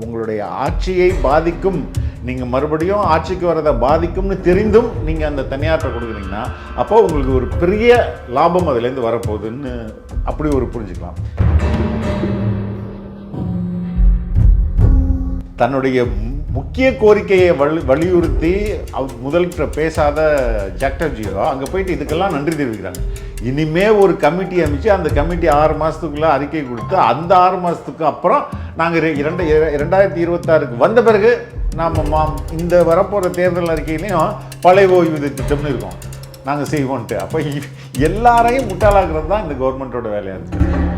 உங்களுடைய ஆட்சியை பாதிக்கும் நீங்கள் மறுபடியும் ஆட்சிக்கு வரதை பாதிக்கும்னு தெரிந்தும் நீங்கள் அந்த தனியார்கிட்ட கொடுக்குறீங்கன்னா அப்போ உங்களுக்கு ஒரு பெரிய லாபம் அதுலேருந்து வரப்போகுதுன்னு அப்படி ஒரு புரிஞ்சுக்கலாம். தன்னுடைய முக்கிய கோரிக்கையை வலி வலியுறுத்தி முதல்கிட்ட பேசாத ஜக்டர்ஜியோ அங்கே போயிட்டு இதுக்கெல்லாம் நன்றி தெரிவிக்கிறாங்க. இனிமே ஒரு கமிட்டி அமைச்சு அந்த கமிட்டி ஆறு மாதத்துக்குள்ளே அறிக்கை கொடுத்து அந்த ஆறு மாதத்துக்கு அப்புறம் நாங்கள் இரண்டு இரண்டாயிரத்தி இருபத்தாறுக்கு வந்த பிறகு நாம் மா இந்த வரப்போகிற தேர்தல் அறிக்கையிலையும் பழைய ஓய்வூதிய திட்டம்னு இருக்கோம். நாங்கள் செய்வோன்ட்டு. அப்போ எல்லாரையும் முட்டாளாக்குறது தான் இந்த கவர்மெண்ட்டோட வேலையாக இருக்குது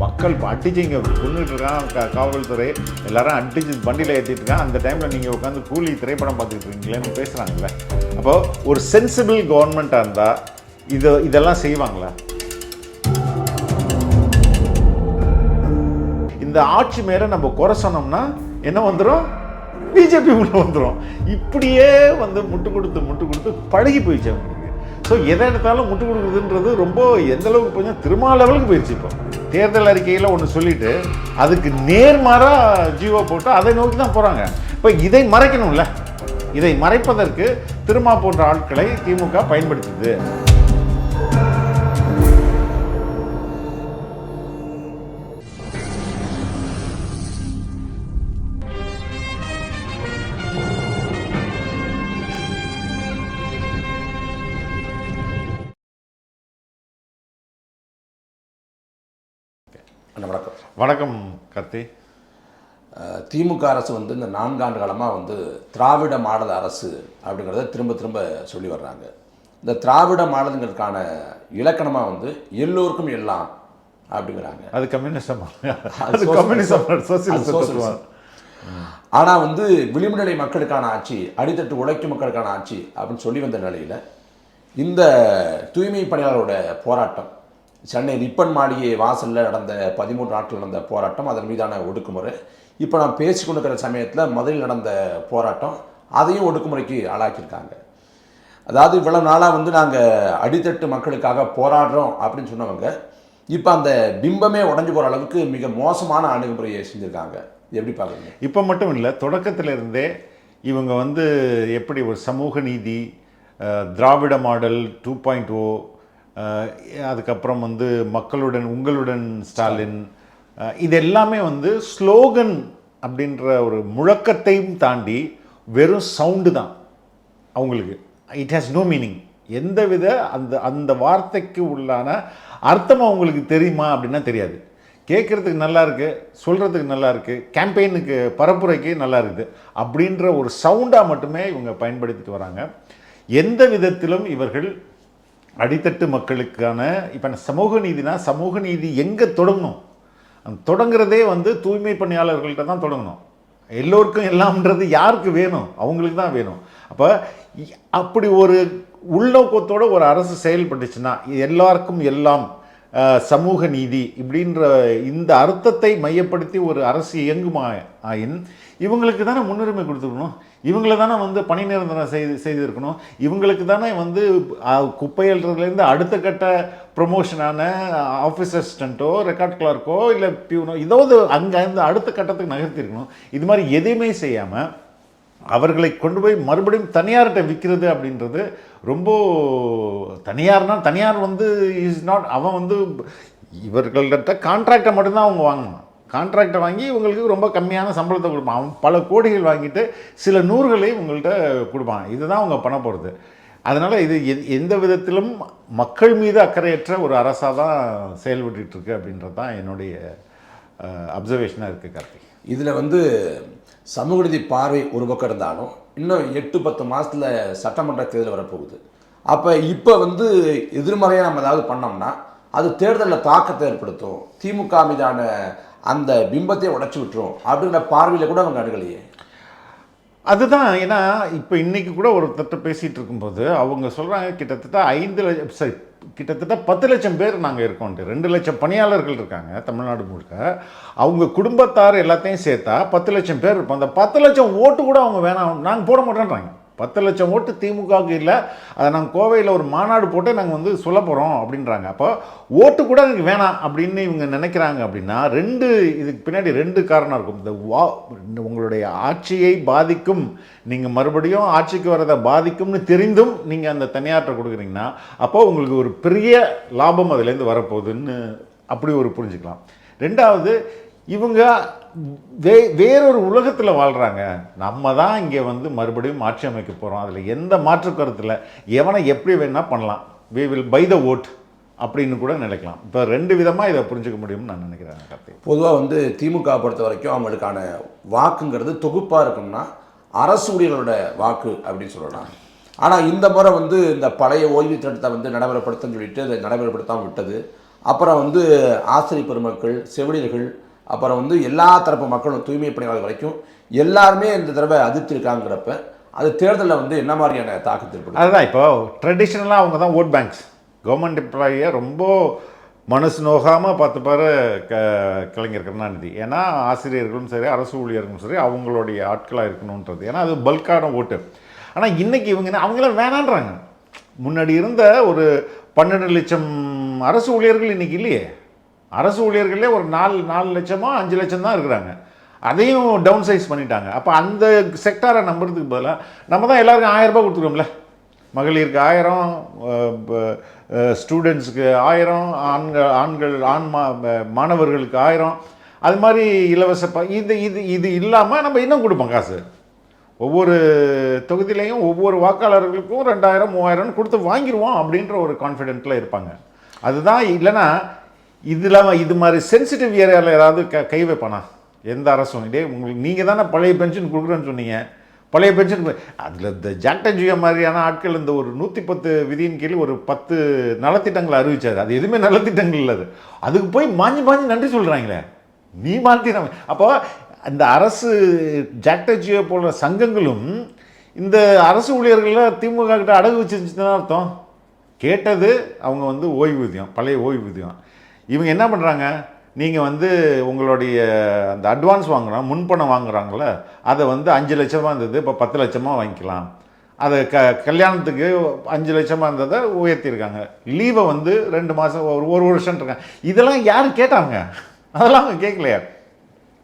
மக்கள் இப்போ அடிச்சு இங்கே கொண்டுட்டு இருக்கான் காவல்துறை எல்லாரும் அடிச்சு வண்டியில் ஏற்றிட்டு இருக்கான் அந்த டைமில் நீங்கள் உட்காந்து கூலி திரைப்படம் பார்த்துட்டு இருக்கீங்களேன்னு பேசுகிறாங்கல்ல அப்போது ஒரு சென்சிபிள் கவர்மெண்ட்டாக இருந்தால் இது இதெல்லாம் செய்வாங்களா? இந்த ஆட்சி மேலே நம்ம குறை சொன்னோம்னா என்ன வந்துடும் பிஜேபி உள்ள வந்துடும் இப்படியே வந்து முட்டு கொடுத்து முட்டு கொடுத்து பழகி போயிடுச்சு அவங்களுக்கு. ஸோ எதை எடுத்தாலும் முட்டு கொடுக்குறதுன்றது ரொம்ப எந்த அளவுக்கு கொஞ்சம் திருமா லெவலுக்கு போயிடுச்சு இப்போ. தேர்தல் அறிக்கையில் ஒன்று சொல்லிட்டு அதுக்கு நேர்மாறாக ஜீவோ போட்டு அதை நோக்கி தான் போகிறாங்க இப்போ இதை மறைக்கணும்ல. இதை மறைப்பதற்கு திருமா போன்ற ஆட்களை திமுக பயன்படுத்துது. வணக்கம் அஹ், திமுக அரசு வந்து இந்த நான்காண்டு காலமாக வந்து திராவிட மாடல் அரசு அப்படிங்கிறத திரும்ப திரும்ப சொல்லி வர்றாங்க இந்த திராவிட மாடலுங்கிறதுக்கான இலக்கணமாக வந்து எல்லோருக்கும் எல்லாம் அப்படிங்கிறாங்க அது கம்யூனிசம் அது. Communism socialism. ஆனால் வந்து விளிம்புநிலை மக்களுக்கான ஆட்சி அடித்தட்டு உழைக்கும் மக்களுக்கான ஆட்சி அப்படின்னு சொல்லி வந்த நிலையில் இந்த தூய்மை பணியாளரோட போராட்டம் சென்னை ரிப்பன் மாளிகை வாசலில் நடந்த பதிமூன்று நாட்கள் நடந்த போராட்டம் அதன் மீதான ஒடுக்குமுறை. இப்போ நான் பேசி கொண்டிருக்கிற சமயத்தில் மதுரையில் நடந்த போராட்டம் அதையும் ஒடுக்குமுறைக்கு ஆளாக்கியிருக்காங்க. அதாவது இவ்வளவு நாளாக வந்து நாங்கள் அடித்தட்டு மக்களுக்காக போராடுறோம் அப்படின்னு சொன்னவங்க இப்போ அந்த பிம்பமே உடஞ்சி போகிற அளவுக்கு மிக மோசமான அணுகுமுறையை செஞ்சுருக்காங்க. எப்படி பார்க்குறீங்க? இப்போ மட்டும் இல்லை தொடக்கத்திலிருந்தே இவங்க வந்து எப்படி ஒரு சமூக நீதி Dravida model two point O அதுக்கப்புறம் வந்து மக்களுடன் உங்களுடன் ஸ்டாலின். இது எல்லாமே வந்து ஸ்லோகன் அப்படின்ற ஒரு முழக்கத்தையும் தாண்டி வெறும் சவுண்டு தான் அவங்களுக்கு. இட் ஹேஸ் நோ மீனிங் எந்தவித அந்த அந்த வார்த்தைக்கு உள்ளான அர்த்தம் அவங்களுக்கு தெரியுமா அப்படின்னா தெரியாது. கேட்குறதுக்கு நல்லா இருக்குது சொல்கிறதுக்கு நல்லா இருக்குது கேம்பெயினுக்கு பரப்புரைக்கு நல்லா இருக்குது. அப்படின்ற ஒரு சவுண்டாக மட்டுமே இவங்க பயன்படுத்திட்டு வராங்க. எந்த விதத்திலும் இவர்கள் அடித்தட்டு மக்களுக்கான இப்போ சமூக நீதினா சமூக நீதி எங்கே தொடங்கணும்? அந்த தொடங்குறதே வந்து தூய்மை பணியாளர்கள்ட்ட தான் தொடங்கணும். எல்லோருக்கும் எல்லாம்ன்றது யாருக்கு வேணும்? அவங்களுக்கு தான் வேணும். அப்போ அப்படி ஒரு உள்நோக்கத்தோடு ஒரு அரசு செயல்பட்டுச்சுன்னா எல்லாருக்கும் எல்லாம் சமூக நீதி இப்படின்ற இந்த அர்த்தத்தை மையப்படுத்தி ஒரு அரசு இயங்குமா ஆயின் இவங்களுக்கு தானே முன்னுரிமை கொடுத்துருக்கணும் இவங்கள தானே வந்து பணி நிரந்தரம் செய்து செய்திருக்கணும். இவங்களுக்கு தானே வந்து அஹ், குப்பை அடுத்த கட்ட ப்ரொமோஷனான ஆஃபீஸ் அசிஸ்டண்ட்டோ ரெக்கார்ட் கிளார்க்கோ இல்லை பியூனோ ஏதாவது அங்கே இருந்து அடுத்த கட்டத்துக்கு நகர்த்திருக்கணும். இது மாதிரி எதையுமே செய்யாமல் அவர்களை கொண்டு போய் மறுபடியும் தனியார்கிட்ட விற்கிறது அப்படின்றது ரொம்ப தனியார்னா தனியார் வந்து இஸ் நாட் அவன் வந்து இவர்கள்ட்ட கான்ட்ராக்டை மட்டும்தான் அவங்க வாங்கணும். கான்ட்ராக்டை வாங்கி இவங்களுக்கு ரொம்ப கம்மியான சம்பளத்தை கொடுப்பான். அவன் பல கோடிகள் வாங்கிட்டு சில நூறுகளை இவங்கள்ட்ட கொடுப்பான். இதுதான் அவங்க பண்ண போகிறது அதனால் இது எந்த விதத்திலும் மக்கள் மீது அக்கறையற்ற ஒரு அரசாக தான் செயல்பட்டுருக்கு அப்படின்றது தான் என்னுடைய அப்சர்வேஷனாக இருக்குது கார்த்திக். இதில் வந்து சமூக நீதி பார்வை ஒரு பக்கம் இருந்தாலும் இன்னும் எட்டு பத்து மாதத்தில் சட்டமன்ற தேர்தல் வரப்போகுது. அப்போ இப்போ வந்து எதிர்மறையாக நம்ம ஏதாவது பண்ணோம்னா அது தேர்தலில் தாக்கத்தை ஏற்படுத்தும். திமுக மீதான அந்த பிம்பத்தை உடைச்சி விட்டுரும் அப்படிங்கிற பார்வையில் கூட அவங்க அணுகலையே. அதுதான் ஏன்னா இப்போ இன்றைக்கி கூட ஒருத்தர்கிட்ட பேசிகிட்டு இருக்கும்போது அவங்க சொல்கிறாங்க கிட்டத்தட்ட ஐந்து லட்சம் சரி கிட்டத்தட்ட பத்து லட்சம் பேர் நாங்கள் இருக்கோம்ட்டு ரெண்டு லட்சம் பணியாளர்கள் இருக்காங்க தமிழ்நாடு முழுக்க. அவங்க குடும்பத்தார் எல்லாத்தையும் சேர்த்தா பத்து லட்சம் பேர் இருப்போம். அந்த பத்து லட்சம் ஓட்டு கூட அவங்க வேணாம் நாங்கள் போட மாட்டேன்றாங்க. பத்து லட்சம் ஓட்டு திமுகவுக்கு இல்லை. அதை நாங்கள் கோவையில் ஒரு மாநாடு போட்டு நாங்கள் வந்து சொல்ல போகிறோம் அப்படின்றாங்க. அப்போ ஓட்டு கூட எனக்கு வேணாம் அப்படின்னு இவங்க நினைக்கிறாங்க அப்படின்னா ரெண்டு இதுக்கு பின்னாடி ரெண்டு காரணம் இருக்கும். இந்த வா உங்களுடைய ஆட்சியை பாதிக்கும் நீங்கள் மறுபடியும் ஆட்சிக்கு வரதை பாதிக்கும்னு தெரிந்தும் நீங்கள் அந்த தனியார்ட்ட கொடுக்குறீங்கன்னா அப்போ உங்களுக்கு ஒரு பெரிய லாபம் அதுலேருந்து வரப்போகுதுன்னு அப்படி ஒரு புரிஞ்சுக்கலாம். ரெண்டாவது இவங்க வே வேறொரு உலகத்தில் வாழ்கிறாங்க நம்ம தான் இங்கே வந்து மறுபடியும் ஆட்சி அமைக்க போகிறோம் அதில் எந்த மாற்று கருத்தில் எவனை எப்படி வேணால் பண்ணலாம். We will buy the vote அப்படின்னு கூட நினைக்கலாம். இப்போ ரெண்டு விதமாக இதை புரிஞ்சுக்க முடியும்னு நான் நினைக்கிறேன் கார்த்திக். பொதுவாக வந்து திமுக பொறுத்த வரைக்கும் அவங்களுக்கான வாக்குங்கிறது தொகுப்பாக இருக்கும்னா அரசு ஊழியர்களோட வாக்கு அப்படின்னு சொல்லலாம். ஆனால் இந்த முறை வந்து இந்த பழைய ஓய்வு திட்டத்தை வந்து நடைமுறைப்படுத்தன்னு சொல்லிட்டு அதை நடைமுறைப்படுத்தாமல் விட்டது. அப்புறம் வந்து ஆசிரியர் பெருமக்கள் செவிலியர்கள் அப்புறம் வந்து எல்லா தரப்பு மக்களும் தூய்மை பணியாளர் வரைக்கும் எல்லாருமே இந்த தடவை அதிர்த்திருக்காங்கிறப்ப அது தேர்தலில் வந்து என்ன மாதிரியான தாக்கத்தை ஏற்படுத்தும் அதுதான் இப்போ ட்ரெடிஷ்னலாக அவங்க தான் ஓட் பேங்க்ஸ் கவர்மெண்ட் எம்ப்ளாயியை ரொம்ப மனசு நோகாமல் பார்த்துப்பாரு க கலைஞர் கருணாநிதி. ஏன்னா ஆசிரியர்களும் சரி அரசு ஊழியர்களும் சரி அவங்களுடைய ஆட்களாக இருக்கணுன்றது. ஏன்னா அது பல்கான ஓட்டு ஆனால் இன்றைக்கி இவங்க அவங்களாம் வேணான்றாங்க. முன்னாடி இருந்த ஒரு பன்னெண்டு லட்சம் அரசு ஊழியர்கள் இன்னைக்கு இல்லையே. அரசு ஊழியர்களே ஒரு நாலு நாலு லட்சமோ அஞ்சு லட்சம் தான் இருக்கிறாங்க. அதையும் டவுன் சைஸ் பண்ணிட்டாங்க. அப்போ அந்த செக்டாரை நம்புறதுக்கு பதிலாக நம்ம தான் எல்லாருக்கும் ஆயிரம் ரூபாய் கொடுத்துருக்கோம்ல. மகளிருக்கு ஆயிரம் ஸ்டூடெண்ட்ஸுக்கு ஆயிரம் ஆண்கள் ஆண்கள் ஆண் மா மாணவர்களுக்கு ஆயிரம். அது மாதிரி இலவச ப இது இது இது இல்லாமல் நம்ம இன்னும் கொடுப்போம் காசு. ஒவ்வொரு தொகுதியிலையும் ஒவ்வொரு வாக்காளர்களுக்கும் ரெண்டாயிரம் மூவாயிரம்னு கொடுத்து வாங்கிடுவோம் அப்படின்ற ஒரு கான்ஃபிடென்ட்டில் இருப்பாங்க. அதுதான் இல்லைன்னா இதில் இது மாதிரி சென்சிட்டிவ் ஏரியாவில் ஏதாவது க கை வைப்பானா? எந்த அரசும். இதே உங்களுக்கு நீங்கள் தானே பழைய பென்ஷன் கொடுக்குறேன்னு சொன்னீங்க. பழைய பென்ஷன் அதில் இந்த ஜாக்டஜியோ மாதிரியான ஆட்கள் இந்த ஒரு நூற்றி பத்து விதியின் கீழ் ஒரு பத்து நலத்திட்டங்களை அறிவிச்சார். அது எதுவுமே நலத்திட்டங்கள் இல்லை அது. அதுக்கு போய் மாஞ்சி மாஞ்சி நன்றி சொல்கிறாங்களே நீ மாற்றி நம்ம அப்போ அந்த அரசு ஜாக்டஜியோ போன்ற சங்கங்களும் இந்த அரசு ஊழியர்கள்லாம் திமுக கிட்ட அடகு வச்சிருந்துச்சுன்னு அர்த்தம். கேட்டது அவங்க வந்து ஓய்வூதியம் பழைய ஓய்வூதியம். இவங்க என்ன பண்ணுறாங்க நீங்கள் வந்து உங்களுடைய அந்த அட்வான்ஸ் வாங்குறோம் முன்பணம் வாங்குகிறாங்கள அதை வந்து அஞ்சு லட்சமாக இருந்தது இப்போ பத்து லட்சமாக வாங்கிக்கலாம். அதை க கல்யாணத்துக்கு அஞ்சு லட்சமாக இருந்ததை உயர்த்தியிருக்காங்க. லீவை வந்து ரெண்டு மாதம் ஒரு ஒரு வருஷம் இருக்காங்க. இதெல்லாம் யார் கேட்டாங்க? அதெல்லாம் அவங்க கேட்கலையா?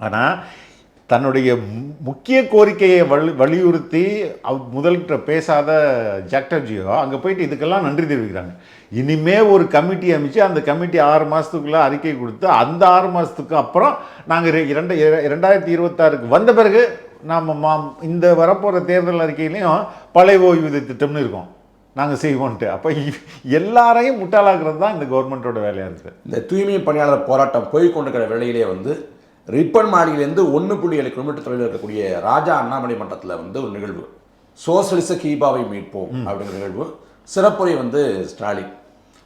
ஆனால் தன்னுடைய முக்கிய கோரிக்கையை வலி வலியுறுத்தி அவ் முதல்கிட்ட பேசாத ஜாக்டர்ஜியோ அங்கே போயிட்டு இதுக்கெல்லாம் நன்றி தெரிவிக்கிறாங்க. இனிமே ஒரு கமிட்டி அமைச்சு அந்த கமிட்டி ஆறு மாதத்துக்குள்ளே அறிக்கை கொடுத்து அந்த ஆறு மாதத்துக்கு அப்புறம் நாங்கள் இரண்டு இர- இரண்டாயிரத்தி இருபத்தாறுக்கு வந்த பிறகு நாம் மா இந்த வரப்போகிற தேர்தல் அறிக்கையிலையும் பழைய ஓய்வூதிய திட்டம்னு இருக்கோம். நாங்கள் செய்வோன்ட்டு. அப்போ எல்லாரையும் முட்டாளாக்குறது தான் இந்த கவர்மெண்ட்டோட வேலையாக இருக்குது. இந்த தூய்மை பணியாளர் போராட்டம் போய் கொண்டிருக்கிற வேளையிலே வந்து ரிப்பன் மாடியிலேருந்து ஒன்று புள்ளி ஏழு கிலோமீட்டர் தொலைவில் இருக்கக்கூடிய ராஜா அண்ணாமலை மன்றத்தில் வந்து ஒரு நிகழ்வு. சோசலிச கீபாவை மீட்போம் அப்படிங்கிற நிகழ்வு. சிறப்புரை வந்து ஸ்டாலின்.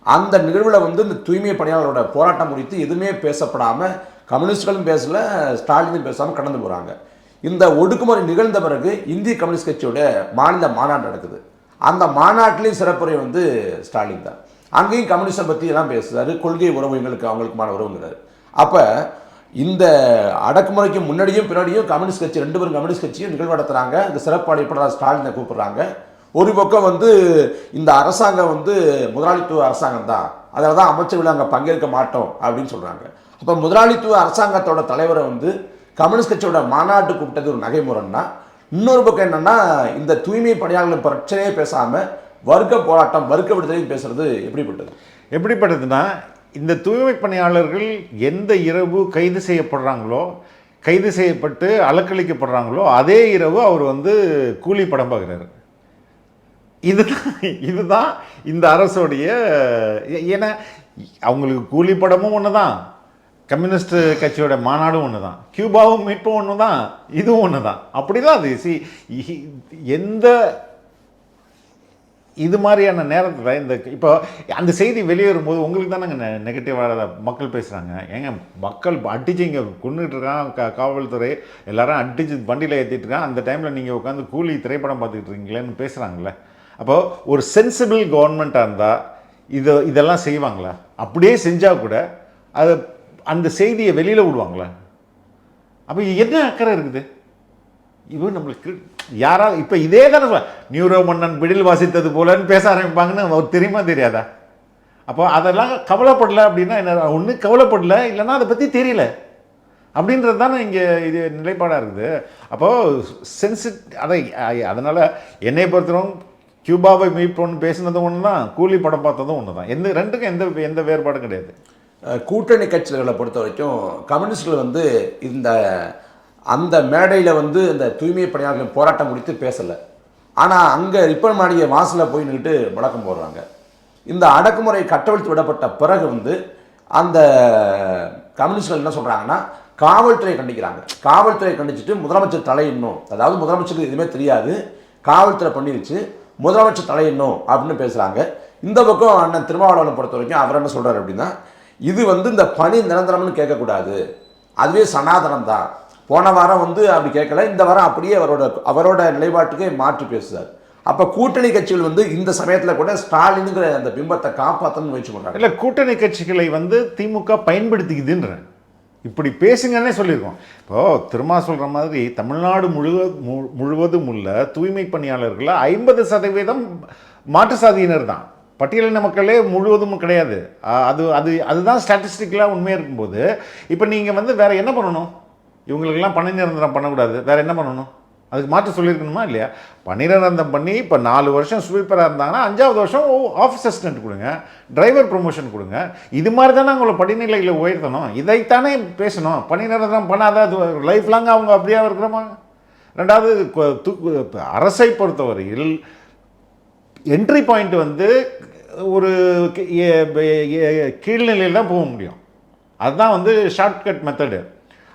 அந்த நிகழ்வில் வந்து இந்த தூய்மை பணியாளரோட போராட்டம் குறித்து எதுவுமே பேசப்படாமல் கம்யூனிஸ்ட்களும் பேசல ஸ்டாலினும் பேசாமல் கடந்து போகிறாங்க இந்த ஒடுக்குமுறை நிகழ்ந்த பிறகு இந்திய கம்யூனிஸ்ட் கட்சியோட மாநில மாநாடு நடக்குது. அந்த மாநாட்டிலையும் சிறப்புரை வந்து ஸ்டாலின் தான். அங்கேயும் கம்யூனிஸ்டை பற்றி எல்லாம் பேசுகிறாரு கொள்கை உறவு எங்களுக்கு அவங்களுக்குமான உறவுங்கிறாரு. அப்போ இந்த அடக்குமுறைக்கு முன்னாடியும் பின்னாடியும் கம்யூனிஸ்ட் கட்சி ரெண்டு பேரும் கம்யூனிஸ்ட் கட்சியும் நிகழ்வு நடத்துகிறாங்க இந்த சிறப்பு அழைப்பாளர் ஸ்டாலினை கூப்பிடுறாங்க. ஒரு பக்கம் வந்து இந்த அரசாங்கம் வந்து முதலாளித்துவ அரசாங்கம் தான். அதில் தான் அமைச்சர்கள் அங்கே பங்கேற்க மாட்டோம் அப்படின்னு சொல்கிறாங்க அப்போ முதலாளித்துவ அரசாங்கத்தோட தலைவரை வந்து கம்யூனிஸ்ட் கட்சியோட மாநாட்டு கூப்பிட்டது ஒரு நகைமுறைன்னா இன்னொரு பக்கம் என்னென்னா இந்த தூய்மை பணியாளர்கள் பிரச்சனையே பேசாமல் வர்க்க போராட்டம் வர்க்க விடுதலையும் பேசுறது எப்படிப்பட்டது? எப்படிப்பட்டதுன்னா இந்த தூய்மை பணியாளர்கள் எந்த இரவு கைது செய்யப்படுறாங்களோ கைது செய்யப்பட்டு அலக்களிக்கப்படுறாங்களோ அதே இரவு அவர் வந்து கூலி படம் பார்க்குறாரு. இதுதான் இதுதான் இந்த அரசோடைய ஏன்னா அவங்களுக்கு கூலி படமும் ஒன்று தான் கம்யூனிஸ்ட் கட்சியோட மாநாடும் ஒன்று தான் கியூபாவும் மீட்பும் ஒன்று தான் இதுவும் ஒன்று தான் அப்படி தான் அது சி எந்த இது மாதிரியான நேரத்தில் இந்த இப்போ அந்த செய்தி வெளியேறும்போது உங்களுக்கு தானே நெகட்டிவாக மக்கள் பேசுகிறாங்க ஏங்க மக்கள் அடிச்சு இங்கே கொண்டுகிட்டு இருக்கான் கா காவல்துறை. எல்லாரும் அடிச்சு வண்டியில் ஏற்றிட்டு இருக்கான். அந்த டைமில் நீங்கள் உட்காந்து கூலி திரைப்படம் பார்த்துக்கிட்டு இருக்கீங்களேன்னு பேசுகிறாங்களே அப்போது ஒரு சென்சிபிள் கவர்மெண்ட்டாக இருந்தால் இது இதெல்லாம் செய்வாங்களா? அப்படியே செஞ்சால் கூட அது அந்த செய்தியை வெளியில் விடுவாங்களா? அப்போ என்ன அக்கறை இருக்குது? இவன் நம்மளுக்கு யாராவது இப்போ இதே தானே நியூரோ மன்னன் விடில் வாசித்தது போலன்னு பேச ஆரம்பிப்பாங்கன்னு அவர் தெரியுமா தெரியாதா? அப்போ அதெல்லாம் கவலைப்படலை அப்படின்னா என்ன ஒன்று கவலைப்படலை இல்லைன்னா அதை பற்றி தெரியல. அப்படின்றது தானே இங்கே இது நிலைப்பாடாக இருக்குது. அப்போது சென்சிட் அதை அதனால் என்னை பொறுத்தவரைக்கும் கியூபாவை மீட்போன்னு பேசினதும் ஒன்று தான் கூலி படம் பார்த்ததும் ஒன்று தான் எந்த ரெண்டுக்கும் எந்த எந்த வேறுபாடும் கிடையாது. கூட்டணி கட்சிகளை பொறுத்த வரைக்கும் கம்யூனிஸ்ட்கள் வந்து இந்த அந்த மேடையில் வந்து இந்த தூய்மை பணியாளர்கள் போராட்டம் குறித்து பேசலை. ஆனால் அங்கே ரிப்பன் மாளிகை வாசலில் போய் நின்றுட்டு முழக்கம் போடுறாங்க. இந்த அடக்குமுறை கட்டவிழ்த்து விடப்பட்ட பிறகு வந்து அந்த கம்யூனிஸ்ட்கள் என்ன சொல்கிறாங்கன்னா காவல்துறையை கண்டிக்கிறாங்க. காவல்துறையை கண்டிச்சுட்டு முதலமைச்சர் தலையிடணும். அதாவது முதலமைச்சருக்கு எதுவுமே தெரியாது. காவல்துறை பண்ணிருச்சு. முதலமைச்சர் தலையிடணும் அப்படின்னு பேசுகிறாங்க இந்த பக்கம் அண்ணன் திருமாவளவனை பொறுத்த வரைக்கும் அவர் என்ன சொல்கிறார் அப்படின்னா இது வந்து இந்த பணி நிரந்தரம்னு கேட்கக்கூடாது. அதுவே சனாதனம் தான். போன வாரம் வந்து அப்படி கேட்கல இந்த வாரம் அப்படியே அவரோட அவரோட நிலைப்பாட்டுக்கே மாற்றி பேசுகிறார் அப்போ கூட்டணி கட்சிகள் வந்து இந்த சமயத்தில் கூட ஸ்டாலினுங்கிற அந்த பிம்பத்தை காப்பாற்றணும்னு முயற்சி பண்ணுறாங்க இல்லை கூட்டணி கட்சிகளை வந்து திமுக பயன்படுத்திக்குதுன்றேன். இப்படி பேசுங்கன்னே சொல்லியிருக்கோம். இப்போது திருமா சொல்கிற மாதிரி தமிழ்நாடு முழுவ மு- முழுவதும் உள்ள தூய்மை பணியாளர்களில் ஐம்பது சதவீதம் மாற்று சாதியினர் தான். பட்டியலின மக்களே முழுவதும் கிடையாது. அது அது அதுதான் ஸ்டாட்டிஸ்டிக்கலாக உண்மையாக இருக்கும்போது இப்போ நீங்கள் வந்து வேறு என்ன பண்ணணும்? இவங்களுக்கெல்லாம் பணி நிரந்தரம் பண்ணக்கூடாது. வேறு என்ன பண்ணணும்? அதுக்கு மாற்ற சொல்லியிருக்கணுமா இல்லையா? பணி பண்ணி இப்போ நாலு வருஷம் ஸ்வீப்பராக இருந்தாங்கன்னா அஞ்சாவது வருஷம் ஆஃபீஸ் அசிஸ்டன்ட் கொடுங்க டிரைவர் ப்ரொமோஷன் கொடுங்க. இது மாதிரி தானே அவங்கள படிநிலையில் உயர்த்தணும். இதைத்தானே பேசணும். பணி நிரந்தரம் பண்ணாத அது லைஃப் லாங் அவங்க அப்படியே இருக்கிறவாங்க ரெண்டாவது து- அரசை பொறுத்தவரையில் என்ட்ரி பாயிண்ட் வந்து ஒரு கீழ்நிலையில் தான் போக முடியும். அதுதான் வந்து ஷார்ட்கட் மெத்தடு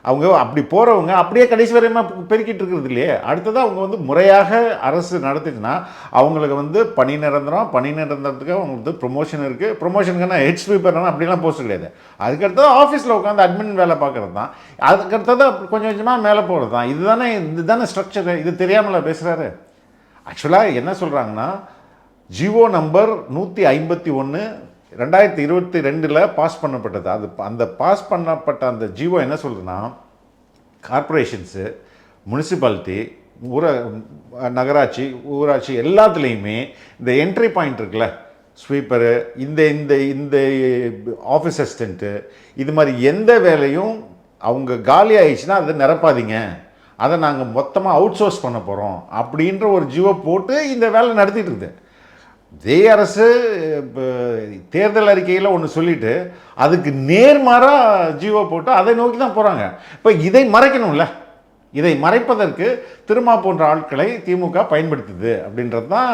அவங்க அப்படி போகிறவங்க அப்படியே கடைசி வரையுமா பெருக்கிட்டு இருக்கிறது இல்லையே? அடுத்ததாக அவங்க வந்து முறையாக அரசு நடத்துச்சுன்னா அவங்களுக்கு வந்து பணி நிரந்தரம் பணி நிரந்தரத்துக்கு அவங்களுக்கு ப்ரொமோஷன் இருக்குது ப்ரொமோஷனுக்குன்னா ஹெட் ஸ்வீப்பர்னா அப்படிலாம் போஸ்ட் கிடையாது. அதுக்கடுத்தது ஆஃபீஸில் உட்காந்து அட்மின் வேலை பார்க்குறது தான் அதுக்கடுத்தது கொஞ்சம் கொஞ்சமாக மேலே போகிறது தான் இதுதானே இதுதானே ஸ்ட்ரக்சர் இது தெரியாமல பேசுகிறாரு ஆக்சுவலாக என்ன சொல்கிறாங்கன்னா ஜிஓ நம்பர் நூற்றி ஐம்பத்தி ஒன்று ரெண்டாயிரத்தி இருபத்தி ரெண்டில் பாஸ் பண்ணப்பட்டது. அது அந்த பாஸ் பண்ணப்பட்ட அந்த ஜிஓ என்ன சொல்லுதுன்னா கார்ப்பரேஷன்ஸு முனிசிபாலிட்டி ஊர நகராட்சி ஊராட்சி எல்லாத்துலேயுமே இந்த என்ட்ரி பாயிண்ட் இருக்குல்ல ஸ்வீப்பரு இந்த இந்த இந்த ஆஃபீஸ் அசிஸ்டண்ட்டு இது மாதிரி எந்த வேலையும் அவங்க காலி ஆயிடுச்சுன்னா அதை நிரப்பாதீங்க. அதை நாங்கள் மொத்தமாக அவுட் சோர்ஸ் பண்ண போகிறோம் அப்படின்ற ஒரு ஜியோ போட்டு இந்த வேலை நடத்திட்டு இருந்தேன் ஜெய அரசு இப்போ தேர்தல் அறிக்கையில் ஒன்று சொல்லிட்டு அதுக்கு நேர்மாறாக ஜியோ போட்டு அதை நோக்கி தான் போகிறாங்க இப்போ இதை மறைக்கணும்ல? இதை மறைப்பதற்கு திருமா போன்ற ஆட்களை திமுக பயன்படுத்துது அப்படின்றது தான்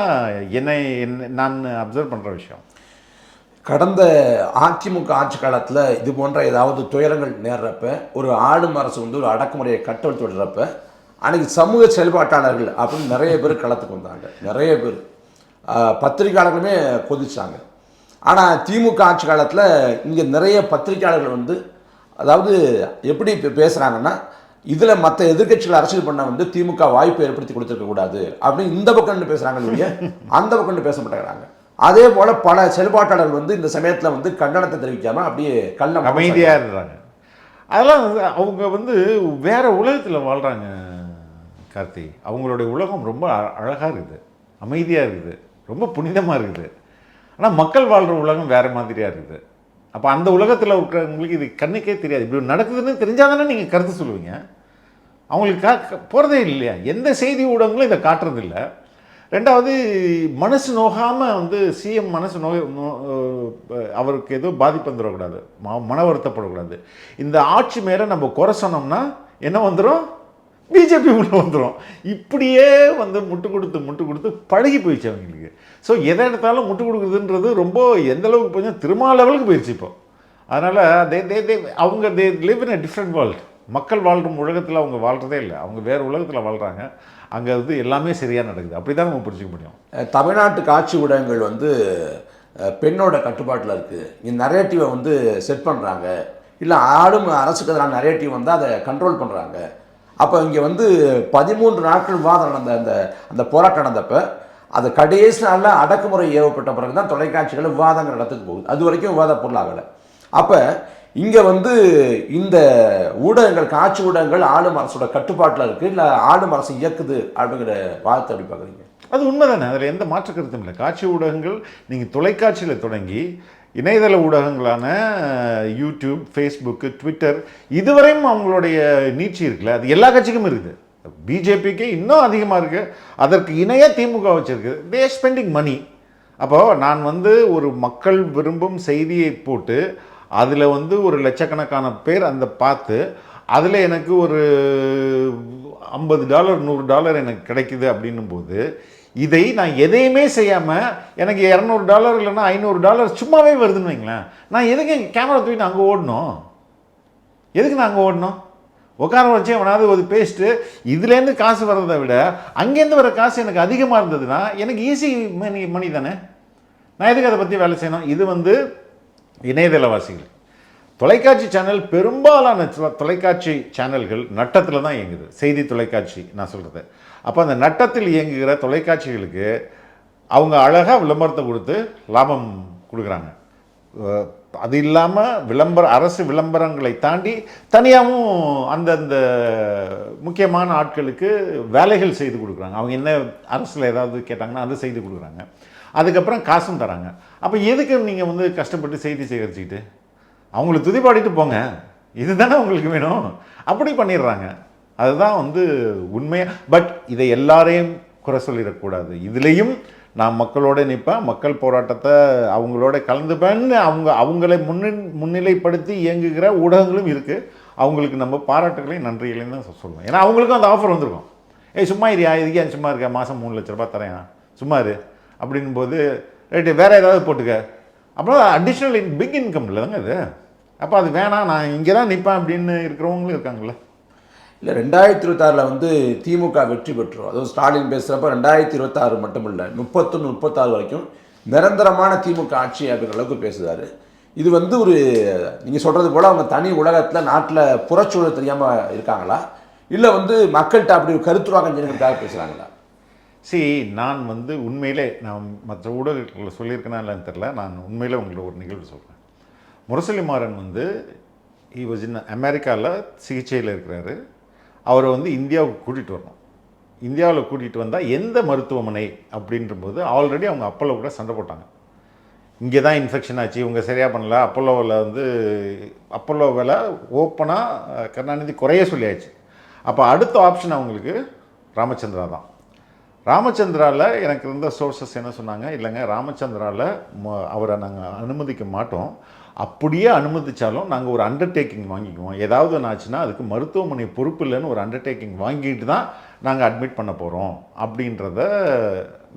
என்னை என்ன- நான் அப்சர்வ் பண்ணுற விஷயம். கடந்த அதிமுக ஆட்சி காலத்தில் இது போன்ற ஏதாவது துயரங்கள் நேர்றப்ப ஒரு ஆளும் அரசு வந்து ஒரு அடக்குமுறையை கட்டவிழ்த்து விடுறப்ப அன்றைக்கி சமூக செயல்பாட்டாளர்கள் அப்படின்னு நிறைய பேர் களத்துக்கு வந்தாங்க. நிறைய பேர். பத்திரிகையாளர்களுமே கொதிச்சாங்க. ஆனால் திமுக ஆட்சி காலத்தில் இங்கே நிறைய பத்திரிக்கையாளர்கள் வந்து அதாவது எப்படி இப்போ பேசுகிறாங்கன்னா இதில் மற்ற எதிர்கட்சிகள் அரசியல் பண்ண வந்து திமுக வாய்ப்பு ஏற்படுத்தி கொடுத்துருக்க கூடாது அப்படின்னு இந்த பக்கம் பேசுகிறாங்க இல்லையா அந்த பக்கம் பேச மாட்டேங்கிறாங்க. அதே போல் பல செயல்பாட்டாளர்கள் வந்து இந்த சமயத்தில் வந்து கண்டனத்தை தெரிவிக்காமல் அப்படியே கள்ள அமைதியாக இருக்கிறாங்க அதெல்லாம் வந்து அவங்க வந்து வேறு உலகத்தில் வாழ்கிறாங்க கார்த்தி. அவங்களுடைய உலகம் ரொம்ப அழகாக இருக்குது அமைதியாக இருக்குது. ரொம்ப புனிதமாக இருக்குது. ஆனால் மக்கள் வாழ்கிற உலகம் வேறு மாதிரியாக இருக்குது. அப்போ அந்த உலகத்தில் இருக்கிறவங்களுக்கு இது கண்ணுக்கே தெரியாது. இப்படி நடக்குதுன்னு தெரிஞ்சால் தானே நீங்கள் கருத்து சொல்லுவீங்க. அவங்களுக்கு கா போகிறதே இல்லையா? எந்த செய்தி ஊடகங்களும் இதை காட்டுறது ரெண்டாவது மனசு நோகாமல் வந்து சிஎம் மனசு நோய் அவருக்கு எதுவும் பாதிப்பு வந்துடக்கூடாது. ம மன வருத்தப்படக்கூடாது. இந்த ஆட்சி மேலே நம்ம குறை சொன்னோம்னா என்ன வந்துடும் பிஜேபி உள்ளே வந்துடும் இப்படியே வந்து முட்டு கொடுத்து முட்டு கொடுத்து பழகி போயிடுச்சு அவங்களுக்கு. ஸோ எதை எடுத்தாலும் முட்டு கொடுக்குறதுன்றது ரொம்ப எந்த அளவுக்கு போய் திருமா லெவலுக்கு போயிடுச்சு இப்போ. அதனால் தே தே தே அவங்க they live in a different world மக்கள் வாழ்கிற உலகத்தில் அவங்க வாழ்கிறதே இல்லை. அவங்க வேறு உலகத்தில் வாழ்கிறாங்க அங்கே வந்து எல்லாமே சரியாக நடக்குது. அப்படி தான் நம்ம புரிஞ்சுக்க முடியும். தமிழ்நாட்டு காட்சி ஊடகங்கள் வந்து பெண்ணோட கட்டுப்பாட்டில் இருக்குது இந்த நரேட்டிவை வந்து செட் பண்ணுறாங்க இல்லை ஆளும் அரசுக்கு எதிரான நரேட்டிவ் வந்து அதை கண்ட்ரோல் பண்ணுறாங்க அப்போ இங்கே வந்து பதிமூன்று நாட்கள் விவாதம் நடந்த அந்த அந்த போராட்டம் நடந்தப்போ அது கடைசி நாளில் அடக்குமுறை ஏவப்பட்ட பிறகு தான் தொலைக்காட்சிகள் விவாதங்கள் நடத்துக்கு போகுது. அது வரைக்கும் விவாத பொருளாகலை அப்போ இங்கே வந்து இந்த ஊடகங்கள் காட்சி ஊடகங்கள் ஆளும் அரசோட கட்டுப்பாட்டில் இருக்குது இல்லை ஆளும் அரசு இயக்குது அப்படிங்கிற வாதத்தை அப்படி பார்க்குறீங்க? அது உண்மைதானே. அதில் எந்த மாற்று கருத்தும் இல்லை. காட்சி ஊடகங்கள் நீங்கள் தொலைக்காட்சியில் தொடங்கி இணையதள ஊடகங்களான யூடியூப் ஃபேஸ்புக்கு ட்விட்டர் இதுவரையும் அவங்களுடைய நீட்சி இருக்குல்ல? அது எல்லா கட்சிக்கும் இருக்குது. பிஜேபிக்கு இன்னும் அதிகமாக இருக்குது அதற்கு இணைய திமுக வச்சுருக்குது தே ஸ்பெண்டிங் மணி அப்போது நான் வந்து ஒரு மக்கள் விரும்பும் செய்தியை போட்டு அதில் வந்து ஒரு லட்சக்கணக்கான பேர் அந்த பார்த்து அதில் எனக்கு ஒரு ஐம்பது டாலர் நூறு டாலர் எனக்கு கிடைக்குது அப்படின்னும் போது இதை நான் எதையுமே செய்யாமல் எனக்கு இரநூறு டாலர் இல்லைன்னா ஐநூறு டாலர் சும்மாவே வருதுன்னு வைங்களேன். நான் எதுக்கு கேமரா தூக்கிட்டு அங்கே ஓடணும்? எதுக்கு நான் அங்கே ஓடணும்? உட்கார வச்சு அவனாவது ஒரு பேஸ்ட்டு இதுலேருந்து காசு வர்றதை விட அங்கேருந்து வர காசு எனக்கு அதிகமாக இருந்ததுன்னா எனக்கு ஈஸி மணி மணி தானே. நான் எதுக்கு அதை பற்றி வேலை செய்யணும்? இது வந்து இணையதளவாசிகள். தொலைக்காட்சி சேனல் பெரும்பாலான தொலைக்காட்சி சேனல்கள் நட்டத்தில் தான் இயங்குது. செய்தி தொலைக்காட்சி நான் சொல்கிறது அப்போ அந்த நட்டத்தில் இயங்குகிற தொலைக்காட்சிகளுக்கு அவங்க அழகாக விளம்பரத்தை கொடுத்து லாபம் கொடுக்குறாங்க. அது இல்லாமல் விளம்பர அரசு விளம்பரங்களை தாண்டி தனியாகவும் அந்தந்த முக்கியமான ஆட்களுக்கு வேலைகள் செய்து கொடுக்குறாங்க. அவங்க என்ன அரசில் ஏதாவது கேட்டாங்கன்னா அதை செய்து கொடுக்குறாங்க. அதுக்கப்புறம் காசும் தராங்க. அப்போ எதுக்கு நீங்கள் வந்து கஷ்டப்பட்டு செய்தி சேகரிச்சுக்கிட்டு? அவங்கள துதிப்பாடிட்டு போங்க. இதுதானே உங்களுக்கு வேணும். அப்படி பண்ணிடுறாங்க. அதுதான் வந்து உண்மையாக பட் இதை எல்லாரையும் குறை சொல்லிடக்கூடாது. இதுலேயும் நான் மக்களோட நிற்பேன் மக்கள் போராட்டத்தை அவங்களோட கலந்துப்பேன்னு அவங்க அவங்களை முன்னின் முன்னிலைப்படுத்தி இயங்குகிற ஊடகங்களும் இருக்குது அவங்களுக்கு நம்ம பாராட்டுகளையும் நன்றிகளையும் தான் சொல்லுவேன் ஏன்னா அவங்களுக்கும் அந்த ஆஃபர் வந்திருக்கும். ஏய் சும்மா இரியா இதுக்கே சும்மா இருக்க மாதம் மூணு லட்ச ரூபா தரேன். சும்மா இரு. அப்படின்னும் போது ரைட்டு வேறு ஏதாவது போட்டுக்க. அப்புறம் அடிஷ்னல் இன் பிக் இன்கம் இல்லைங்க இது? அப்போ அது வேணாம் நான் இங்கே தான் நிற்பேன் அப்படின்னு இருக்கிறவங்களும் இருக்காங்கல்ல. இல்லை ரெண்டாயிரத்தி இருபத்தாறில் வந்து திமுக வெற்றி பெற்றோம். அதுவும் ஸ்டாலின் பேசுகிறப்ப ரெண்டாயிரத்தி இருபத்தாறு மட்டும் இல்லை முப்பத்தொன்று முப்பத்தாறு வரைக்கும் நிரந்தரமான திமுக ஆட்சி அப்படிங்கிற அளவுக்கு பேசுகிறாரு இது வந்து ஒரு நீங்கள் சொல்கிறது போல் அவங்க தனி உலகத்தில் நாட்டில் புறச்சூழல் தெரியாமல் இருக்காங்களா? இல்லை வந்து மக்கள்கிட்ட அப்படி ஒரு பேசுகிறாங்களா சி நான் வந்து உண்மையிலே நான் மற்ற ஊடகங்களில் சொல்லியிருக்கேனா இல்லைன்னு தெரில நான் உண்மையிலே உங்களை ஒரு நிகழ்வு சொல்கிறேன் முரசொலி மாறன் வந்து இ வாஸ் இன் அமெரிக்காவில் சிகிச்சையில் இருக்கிறாரு. அவரை வந்து இந்தியாவுக்கு கூட்டிகிட்டு வரணும். இந்தியாவில் கூட்டிகிட்டு வந்தால் எந்த மருத்துவமனை அப்படின்றபோது ஆல்ரெடி அவங்க அப்போலோ கூட சண்டை போட்டாங்க. இங்கே தான் இன்ஃபெக்ஷன் ஆச்சு இவங்க சரியாக பண்ணல அப்போலோவில் வந்து அப்போலோவில் ஓப்பனாக கருணாநிதி குறைய சொல்லியாச்சு. அப்போ அடுத்த ஆப்ஷன் அவங்களுக்கு ராமச்சந்திரா தான். ராமச்சந்திராவில் எனக்கு இருந்த சோர்சஸ் என்ன சொன்னாங்க? இல்லைங்க ராமச்சந்திராவில் ம- அவரை நாங்கள் அனுமதிக்க மாட்டோம். அப்படியே அனுமதிச்சாலும் நாங்கள் ஒரு அண்டர்டேக்கிங் வாங்கிக்குவோம். ஏதாவது ஒன்று ஆச்சுன்னா அதுக்கு மருத்துவமனை பொறுப்பு இல்லைன்னு ஒரு அண்டர்டேக்கிங் வாங்கிட்டு தான் நாங்கள் அட்மிட் பண்ண போகிறோம் அப்படின்றத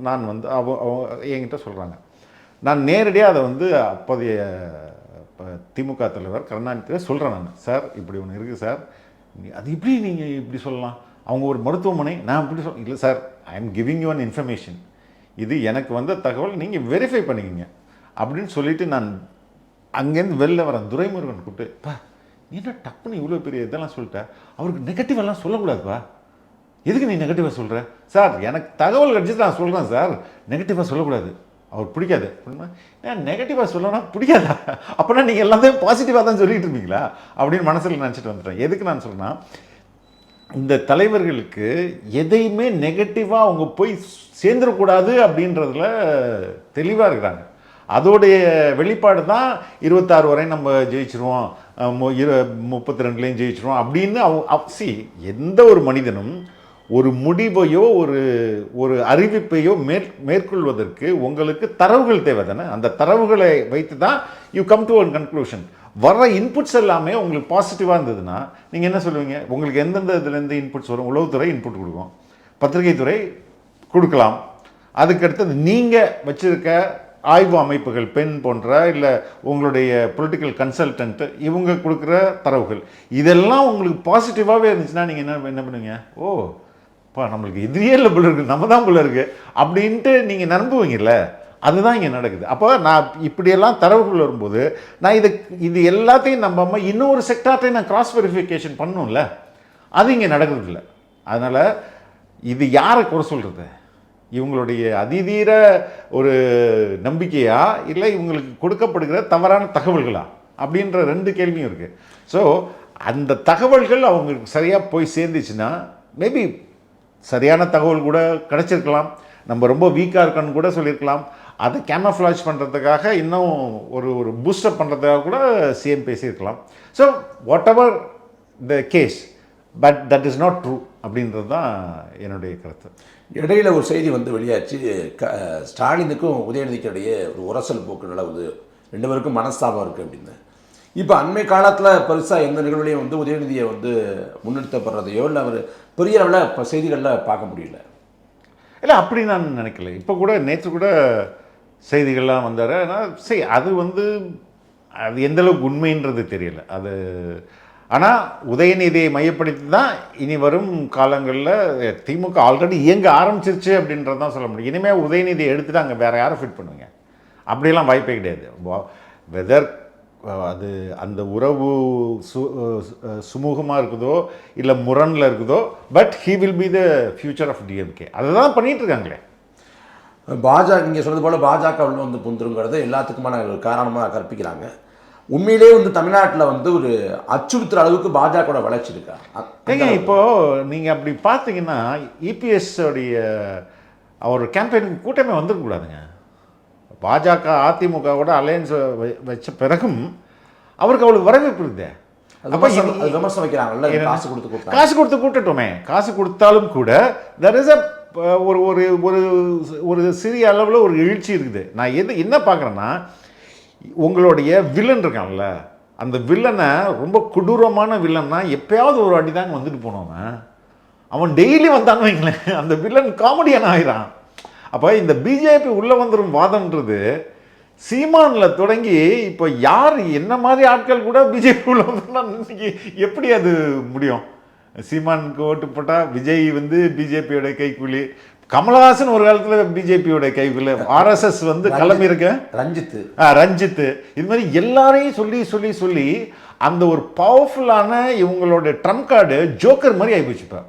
நான் வந்து அவ என்கிட்ட சொல்கிறாங்க நான் நேரடியாக அதை வந்து அப்போதைய திமுக தலைவர் கருணாநிதியை சொல்கிறேன் நான். சார் இப்படி ஒன்று இருக்குது சார். அது இப்படி நீங்கள் இப்படி சொல்லலாம்? அவங்க ஒரு மருத்துவமனை நான் இப்படி சொல் இல்லை sir. I am giving you an information இது எனக்கு வந்த தகவல் நீங்கள் வெரிஃபை பண்ணிக்கிங்க. அப்படின்னு சொல்லிவிட்டு நான் அங்கேருந்து வெளில வரேன் துரைமுருகன் கூப்பிட்டு பா நீ என்ன டப்புன்னு இவ்வளோ பெரிய இதெல்லாம் சொல்லிட்ட? அவருக்கு நெகட்டிவெல்லாம் சொல்லக்கூடாதுப்பா. எதுக்கு நீ நெகட்டிவாக சொல்கிற சார் எனக்கு தகவல் கிடச்சி நான் சொல்கிறேன் சார். நெகட்டிவாக சொல்லக்கூடாது. அவர் பிடிக்காது. அப்படின்னா ஏன் நெகட்டிவாக சொல்லணும்னா பிடிக்காதா? அப்படின்னா நீங்கள் எல்லாத்தையும் பாசிட்டிவாக தான் சொல்லிட்டு இருப்பீங்களா? அப்படின்னு மனசில் நினச்சிட்டு வந்துட்டேன். எதுக்கு நான் சொல்றேன்னா இந்த தலைவர்களுக்கு எதையுமே நெகட்டிவாக அவங்க போய் சேர்ந்துடக்கூடாது அப்படின்றதுல தெளிவாக இருக்கிறாங்க. அதோடைய வெளிப்பாடு தான் இருபத்தாறு வரையும் நம்ம ஜெயிச்சிருவோம் இரு முப்பத்தி ரெண்டுலேயும் ஜெயிச்சிருவோம் அப்படின்னு அவங்க சி எந்த ஒரு மனிதனும் ஒரு முடிவையோ ஒரு ஒரு அறிவிப்பையோ மேற் மேற்கொள்வதற்கு உங்களுக்கு தரவுகள் தேவை தானே அந்த தரவுகளை வைத்து தான் you come to one conclusion வர்ற இன்புட்ஸ் எல்லாமே உங்களுக்கு பாசிட்டிவாக இருந்ததுன்னா நீங்கள் என்ன சொல்லுவீங்க? உங்களுக்கு எந்தெந்த இதுலேருந்து இன்புட்ஸ் வரும்? உளவுத்துறை இன்புட் கொடுக்கும். பத்திரிகை துறை கொடுக்கலாம். அதுக்கடுத்தது நீங்கள் வச்சுருக்க ஆய்வு அமைப்புகள் பெண் போன்ற இல்லை உங்களுடைய பொலிட்டிக்கல் கன்சல்டன்ட்டு இவங்க கொடுக்குற தரவுகள். இதெல்லாம் உங்களுக்கு பாசிட்டிவாகவே இருந்துச்சுன்னா நீங்கள் என்ன என்ன பண்ணுவீங்க? ஓ இப்போ நம்மளுக்கு எதிரியே இல்லை பிள்ளை இருக்குது நம்ம தான் பிள்ளை இருக்குது அப்படின்ட்டு நீங்கள் நம்புவீங்கல்ல? அதுதான் இங்கே நடக்குது. அப்போ நான் இப்படியெல்லாம் தரவுகள் வரும்போது நான் இது இது எல்லாத்தையும் நம்பாமல் இன்னொரு செக்டார்ட்டையும் நான் கிராஸ் வெரிஃபிகேஷன் பண்ணும்ல? அது இங்கே நடக்கிறது இல்லை அதனால் இது யாரை குறை சொல்கிறது இவங்களுடைய அதிதீர ஒரு நம்பிக்கையா இல்லை இவங்களுக்கு கொடுக்கப்படுகிற தவறான தகவல்களா? அப்படின்ற ரெண்டு கேள்வியும் இருக்குது ஸோ அந்த தகவல்கள் அவங்களுக்கு சரியாக போய் சேர்ந்துச்சுன்னா மேபி சரியான தகவல் கூட கிடச்சிருக்கலாம். நம்ம ரொம்ப வீக்காக இருக்கான்னு கூட சொல்லியிருக்கலாம். அதை கேமஃப்ளாஜ் பண்ணுறதுக்காக இன்னும் ஒரு ஒரு பூஸ்டப் பண்ணுறதுக்காக கூட சிஎம் பேசியிருக்கலாம். So whatever the case but that is not true அப்படின்றது தான் என்னுடைய கருத்து. இடையில ஒரு செய்தி வந்து வெளியாச்சு. க ஸ்டாலினுக்கும் உதயநிதிக்கும் இடையே ஒரு உரசல் போக்கு நிலவுது. ரெண்டு பேருக்கும் மனஸ்தாபம் இருக்குது அப்படின்னு. இப்போ அண்மை காலத்தில் பெருசாக எந்த நிகழ்வுலையும் வந்து உதயநிதியை வந்து முன்னிறுத்தப்படுறதையோ இல்லை அவர் பெரிய அளவில் இப்போ செய்திகளில் பார்க்க முடியல. இல்லை அப்படி நான் நினைக்கல. இப்போ கூட நேற்று கூட செய்திகள்லாம் வந்தார். ஆனால் சரி அது வந்து அது எந்த அளவுக்கு உண்மைன்றது தெரியல. அது ஆனால் உதயநிதியை மையப்படுத்தி தான் இனி வரும் காலங்களில் திமுக ஆல்ரெடி இயங்க ஆரம்பிச்சிருச்சு அப்படின்றது தான் சொல்ல முடியும். இனிமேல் உதயநிதியை எடுத்துட்டு அங்கே வேறு யாரை ஃபிட் பண்ணுவீங்க அப்படியெல்லாம் வாய்ப்பே கிடையாது. வெதர் அது அந்த உறவு சு சுமூகமாக இருக்குதோ இல்லை முரணில் இருக்குதோ but he will be the future of DMK அதை தான் பண்ணிட்டு இருக்காங்களே. பாஜக நீங்கள் சொன்னது போல் பாஜக உள்ள வந்து புந்துருங்கிறத எல்லாத்துக்குமான காரணமாக கற்பிக்கிறாங்க. உண்மையிலே வந்து தமிழ்நாட்டில் வந்து ஒரு அச்சுறுத்துற அளவுக்கு பாஜகவோட வளர்ச்சி இருக்கா? ஏங்க இப்போ நீங்கள் அப்படி பார்த்தீங்கன்னா இபிஎஸ் உடைய அவர் கேம்பெயின் கூட்டமே வந்துருக்கக்கூடாதுங்க பாஜக அதிமுகவோட அலையன்ஸ் வச்ச பிறகும் அவருக்கு அவளுக்கு வரவேற்பு இருக்குதே விமர்சனம் வைக்கிறாங்கல்ல? காசு கொடுத்து காசு கொடுத்து கூட்டட்டுமே. காசு கொடுத்தாலும் கூட தர் இஸ் அ ஒரு ஒரு ஒரு ஒரு சிறிய அளவில் ஒரு எழுச்சி இருக்குது. நான் எது என்ன பார்க்குறேன்னா உங்களுடைய வில்லன் இருக்கான்ல அந்த வில்லனை ரொம்ப கொடூரமான வில்லன்னா எப்பயாவது ஒரு அடி தாங்க வந்துட்டு போனவன். அவன் டெய்லி வந்தான்னு வைங்களேன். அந்த வில்லன் காமெடியான ஆயிரான் அப்போ இந்த பிஜேபி உள்ளே வந்துடும் வாதம்ன்றது சீமானில் தொடங்கி இப்போ யார் என்ன மாதிரி ஆட்கள் கூட பிஜேபி உள்ள இன்னைக்கு எப்படி அது முடியும்? சீமானுக்கு ஓட்டு போட்டால் விஜய் வந்து பிஜேபியோட கைக்கூலி கமலஹாசன் ஒரு காலத்தில் பிஜேபியோட கைக்கூலி ஆர்எஸ்எஸ் வந்து கிளம்பி இருக்கேன் ரஞ்சித்து ஆ, ரஞ்சித். இது மாதிரி எல்லாரையும் சொல்லி சொல்லி சொல்லி அந்த ஒரு பவர்ஃபுல்லான இவங்களோட ட்ரம்ப் கார்டு ஜோக்கர் மாதிரி ஆகிப்போச்சு இப்போ.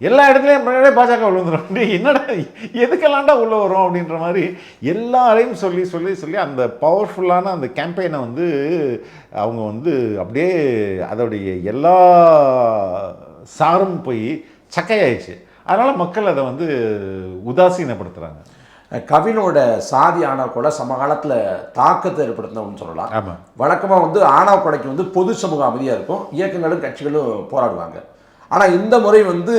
எல்லா இடத்துலையும் முன்னாடியே பாஜக டேய், என்னடா எதுக்கெல்லாம்டா உள்ளே வரும் அப்படின்ற மாதிரி எல்லாரையும் சொல்லி சொல்லி சொல்லி அந்த பவர்ஃபுல்லான அந்த கேம்பெயினை வந்து அவங்க வந்து அப்படியே அதோடைய எல்லா சாரும் போய் சக்கையாயிடுச்சு. அதனால் மக்கள் அதை வந்து உதாசீனப்படுத்துகிறாங்க கவினோட சாதி ஆணவ கொலை சமகாலத்தில் தாக்கத்தை ஏற்படுத்தினோம்னு சொல்லலாம். ஆமாம் வழக்கமாக வந்து ஆணவ கொலைக்கு வந்து பொது சமூக அமைதியாக இருக்கும். இயக்கங்களும் கட்சிகளும் போராடுவாங்க. ஆனால் இந்த முறை வந்து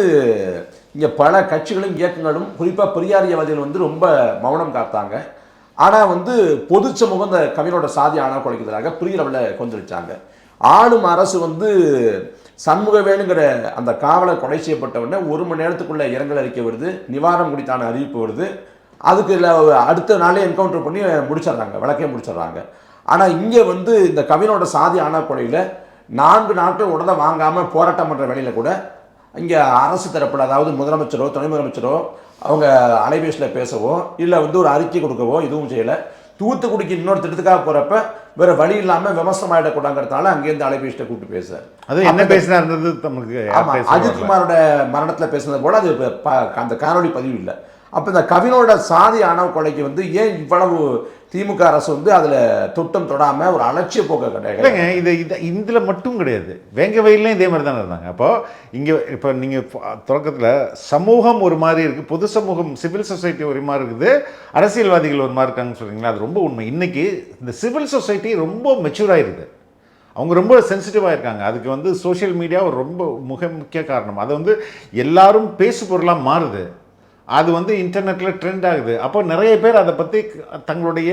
இங்கே பல கட்சிகளும் இயக்கங்களும் குறிப்பாக பெரியாரியவாதிகள் வந்து ரொம்ப மௌனம் காத்தாங்க. ஆனால் வந்து பொது சமூகம் இந்த கவினோட சாதி ஆணவ கொலைக்கு எதிராக பெரிய அளவில் கொந்தளிச்சாங்க. ஆளும் அரசு வந்து சண்முகவேணுங்கிற அந்த காவலர் கொலை செய்யப்பட்ட உடனே ஒரு மணி நேரத்துக்குள்ளே இரங்கல் அறிக்கை வருது நிவாரணம் குறித்தான அறிவிப்பு வருது. அதுக்கு இல்ல அடுத்த நாளே என்கவுண்டர் பண்ணி முடிச்சிடுறாங்க விளக்கே முடிச்சிடுறாங்க. ஆனால் இங்கே வந்து இந்த கவினோட சாதி ஆணவ கொலையில் நான்கு நாட்கள் உடனே வாங்காமல் போராட்டம் பண்ணுற வேலையில் கூட இங்கே அரசு தரப்பில் அதாவது முதலமைச்சரோ துணை முதலமைச்சரோ அவங்க அலைபேசியில் பேசவோ இல்லை வந்து ஒரு அறிக்கை கொடுக்கவோ எதுவும் செய்யலை. தூத்துக்குடிக்கு இன்னொரு திட்டத்துக்காக போகிறப்ப வேற வழி இல்லாமல் விமர்சனம் ஆகிடக்கூடாங்கிறதுனால அங்கேருந்து அலைபேசியில் கூப்பிட்டு பேசுறாரு. அது என்ன பேசினார்ன்றது நமக்கு ஆமா அஜித் குமாரோட மரணத்துல பேசுனது போல அது அந்த காணொளி பதிவு இல்லை. அப்போ இந்த கவினோட சாதி ஆணவ கொலைக்கு வந்து ஏன் இவ்வளவு திமுக அரசு வந்து அதில் தொட்டம் தொடாமல் ஒரு அலட்சிய போக்க கிடையாது இல்லைங்க இது இது இதில் மட்டும் கிடையாது. வேங்க வயல்லையும் இதே மாதிரி தானே இருந்தாங்க. அப்போது இங்கே இப்போ நீங்கள் தொடக்கத்தில் சமூகம் ஒரு மாதிரி இருக்குது பொது சமூகம் சிவில் சொசைட்டி ஒரு மாதிரி இருக்குது அரசியல்வாதிகள் ஒரு மாதிரி இருக்காங்கன்னு சொல்கிறீங்களா அது ரொம்ப உண்மை. இன்னைக்கு இந்த சிவில் சொசைட்டி ரொம்ப மெச்சூர் ஆகிருது அவங்க ரொம்ப சென்சிட்டிவாக இருக்காங்க அதுக்கு வந்து சோஷியல் மீடியா ஒரு ரொம்ப மிக முக்கிய காரணம். அது வந்து எல்லாரும் பேசு பொருளாக மாறுது. அது வந்து இன்டர்நெட்டில் ட்ரெண்ட் ஆகுது. அப்போ நிறைய பேர் அதை பற்றி தங்களுடைய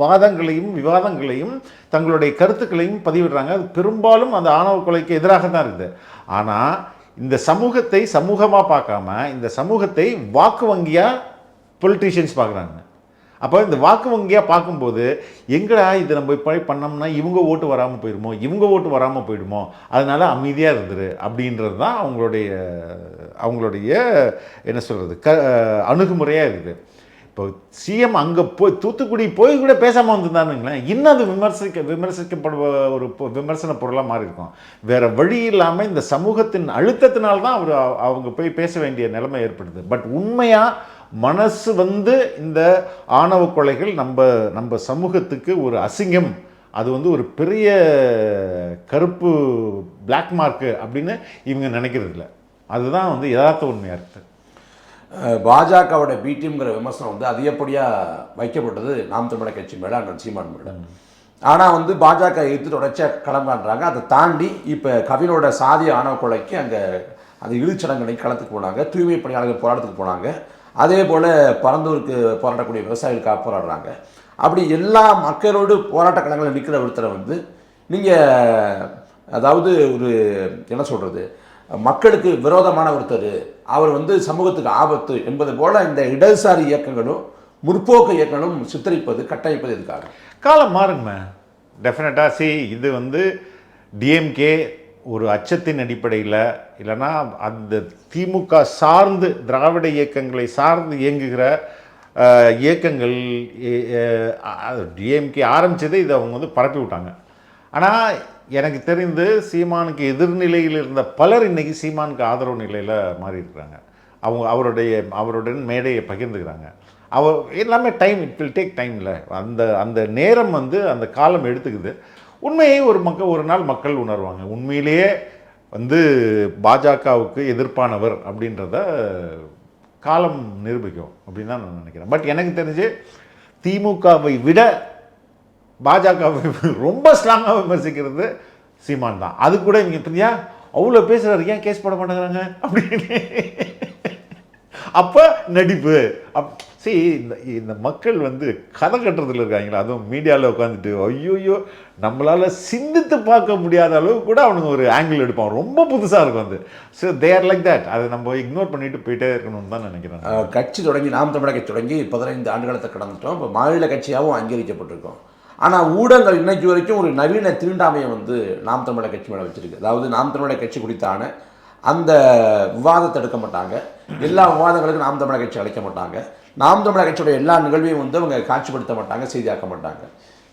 வாதங்களையும் விவாதங்களையும் தங்களுடைய கருத்துக்களையும் பதிவிடுறாங்க. அது பெரும்பாலும் அந்த ஆணவ கொலைக்கு எதிராக தான் இருக்குது. ஆனால் இந்த சமூகத்தை சமூகமாக பார்க்காம இந்த சமூகத்தை வாக்கு வங்கியாக பொலிட்டீஷியன்ஸ் பார்க்குறாங்க. அப்போ இந்த வாக்கு வங்கியாக பார்க்கும்போது எங்கடா இதை நம்ம இப்போ பண்ணோம்னா இவங்க ஓட்டு வராமல் போயிடுமோ இவங்க ஓட்டு வராமல் போயிடுமோ அதனால அமைதியாக இருந்துரு அப்படின்றது தான் அவங்களுடைய அவங்களுடைய என்ன சொல்கிறது க அணுகுமுறையாக இருக்குது. இப்போ சிஎம் அங்கே போய் தூத்துக்குடி போய் கூட பேசாமல் வந்திருந்தானுங்களேன் இன்னும் அது விமர்சிக்க விமர்சிக்கப்படுவ ஒரு பொ- விமர்சன பொருளாக மாறி இருக்கும். வழி இல்லாமல் இந்த சமூகத்தின் அழுத்தத்தினால்தான் அவர் அவங்க போய் பேச வேண்டிய நிலைமை ஏற்படுது. பட் உண்மையாக மனசு வந்து இந்த ஆணவ கொலைகள் நம்ம நம்ம சமூகத்துக்கு ஒரு அசிங்கம். அது வந்து ஒரு பெரிய கருப்பு பிளாக் மார்க்கு அப்படின்னு இவங்க நினைக்கிறது இல்லை அதுதான் வந்து யதார்த்த உண்மையாக இருக்குது பாஜகவோட பி டீம்ங்கிற விமர்சனம் வந்து அதிகப்படியாக வைக்கப்பட்டது நாம் தமிழர் கட்சி மேலே அண்ணன் சீமான் மேலே. ஆனால் வந்து பாஜக எதிர்த்து தொடர்ச்சியாக கிளம்பான்றாங்க அதை தாண்டி இப்போ கவினோட சாதி ஆணவ கொலைக்கு அங்கே அந்த இறுதிச்சடங்குகளை களத்துக்கு போனாங்க. தூய்மை பணியாளர்கள் போராட்டத்துக்கு போனாங்க. அதே போல் பரந்தூருக்கு போராடக்கூடிய விவசாயிகளுக்காக போராடுறாங்க அப்படி எல்லா மக்களோடு போராட்ட களங்களில் நிற்கிற ஒருத்தரை வந்து நீங்கள் அதாவது ஒரு என்ன சொல்கிறது மக்களுக்கு விரோதமான ஒருத்தர் அவர் வந்து சமூகத்துக்கு ஆபத்து என்பது போல் இந்த இடதுசாரி இயக்கங்களும் முற்போக்கு இயக்கங்களும் சித்தரிப்பது கட்டமைப்பது எதுக்காக? காலம் மாறுங்க டெஃபினட்டாக சி இது வந்து டிஎம்கே ஒரு அச்சத்தின் அடிப்படையில் இல்லைன்னா அந்த திமுக சார்ந்து திராவிட இயக்கங்களை சார்ந்து இயங்குகிற இயக்கங்கள் டிஎம்கே ஆரம்பித்ததே இதை அவங்க வந்து பரப்பி விட்டாங்க. ஆனால் எனக்கு தெரிந்து சீமானுக்கு எதிர்நிலையில் இருந்த பலர் இன்றைக்கி சீமானுக்கு ஆதரவு நிலையில் மாறி இருக்கிறாங்க அவங்க அவருடைய அவருடன் மேடையை பகிர்ந்துக்கிறாங்க. அவர் எல்லாமே டைம் இட் வில் டேக் டைமில். அந்த அந்த நேரம் வந்து அந்த காலம் எடுத்துக்குது. உண்மையை ஒரு மக்கள் ஒரு நாள் மக்கள் உணர்வாங்க. உண்மையிலேயே வந்து பாஜகவுக்கு எதிர்ப்பானவர் அப்படின்றத காலம் நிரூபிக்கும் அப்படின்னு தான் நான் நினைக்கிறேன். பட் எனக்கு தெரிஞ்சு திமுகவை விட பாஜகவை ரொம்ப ஸ்ட்ராங்காக விமர்சிக்கிறது சீமான் தான். அது கூட இவங்க பார்த்தியா அவ்வளோ பேசுகிறாரு ஏன் கேஸ் போட மாட்டேங்கிறாங்க? அப்படின்னு. அப்போ நடிப்பு. அப் சரி இந்த இந்த மக்கள் வந்து கதை கட்டுறதுல இருக்காங்களா? அதுவும் மீடியாவில் உட்காந்துட்டு ஐயோயோ நம்மளால் சிந்தித்து பார்க்க முடியாத அளவு கூட அவனுங்க ஒரு ஆங்கிள் எடுப்பான். ரொம்ப புதுசாக இருக்கும் அது. ஸோ தேர் லைக் தட் அதை நம்ம இக்னோர் பண்ணிட்டு போயிட்டே இருக்கணும்னு தான் நினைக்கிறேன். கட்சி தொடங்கி நாம் தமிழர் கட்சி தொடங்கி பதினைந்து ஆண்டுகளத்தை கடந்துட்டோம். இப்போ மாநில கட்சியாகவும் அங்கீகரிக்கப்பட்டிருக்கோம். ஆனால் ஊடகங்கள் இன்னைக்கு வரைக்கும் ஒரு நவீன தீண்டாமையை வந்து நாம் தமிழக கட்சி மேலே வச்சிருக்கு. அதாவது நாம் தமிழக கட்சி குறித்தான அந்த விவாதத்தை எடுக்க மாட்டாங்க. எல்லா விவாதங்களுக்கும் நாம் தமிழக கட்சி அழைக்க மாட்டாங்க. நாம் தமிழக கட்சியோட எல்லா நிகழ்வையும் வந்து அவங்க காட்சிப்படுத்த மாட்டாங்க செய்தியாக்க மாட்டாங்க.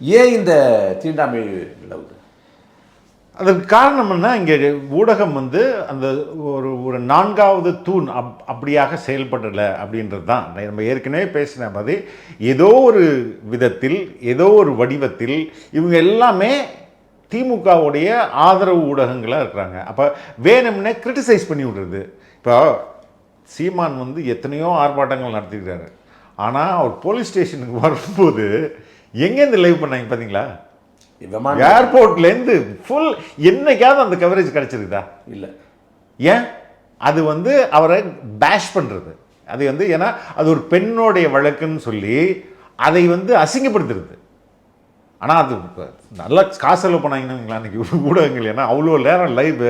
ஏன் இந்த தீண்டாமை நிலவுது? அதற்கு காரணம் என்ன? இங்கே ஊடகம் வந்து அந்த ஒரு ஒரு நான்காவது தூண் அப் அப்படியாக செயல்படலை அப்படின்றது தான். நம்ம ஏற்கனவே பேசின மாதிரி ஏதோ ஒரு விதத்தில் ஏதோ ஒரு வடிவத்தில் இவங்க எல்லாமே திமுகவுடைய ஆதரவு ஊடகங்களாக இருக்கிறாங்க. அப்போ வேணும்னே கிரிட்டிசைஸ் பண்ணி விடுறது. இப்போ சீமான் வந்து எத்தனையோ ஆர்ப்பாட்டங்கள் நடத்திக்கிறாரு ஆனால் அவர் போலீஸ் ஸ்டேஷனுக்கு வரும்போது எங்கேருந்து லைவ் பண்ணாங்க பார்த்தீங்களா ஏர்போர்ட்லேருந்து ஃபுல் என்னைக்காவது அந்த கவரேஜ் கிடைச்சிருக்குதா? இல்லை. ஏன்? அது வந்து அவரை பேஷ் பண்ணுறது அது வந்து ஏன்னா அது ஒரு பெண்ணுடைய வழக்குன்னு சொல்லி அதை வந்து அசிங்கப்படுத்துறது. ஆனால் அது இப்ப நல்லா காசு செலவு பண்ணாங்கன்னா அன்றைக்கி ஊடகங்கள் ஏன்னா அவ்வளோ நேரம் லைவ்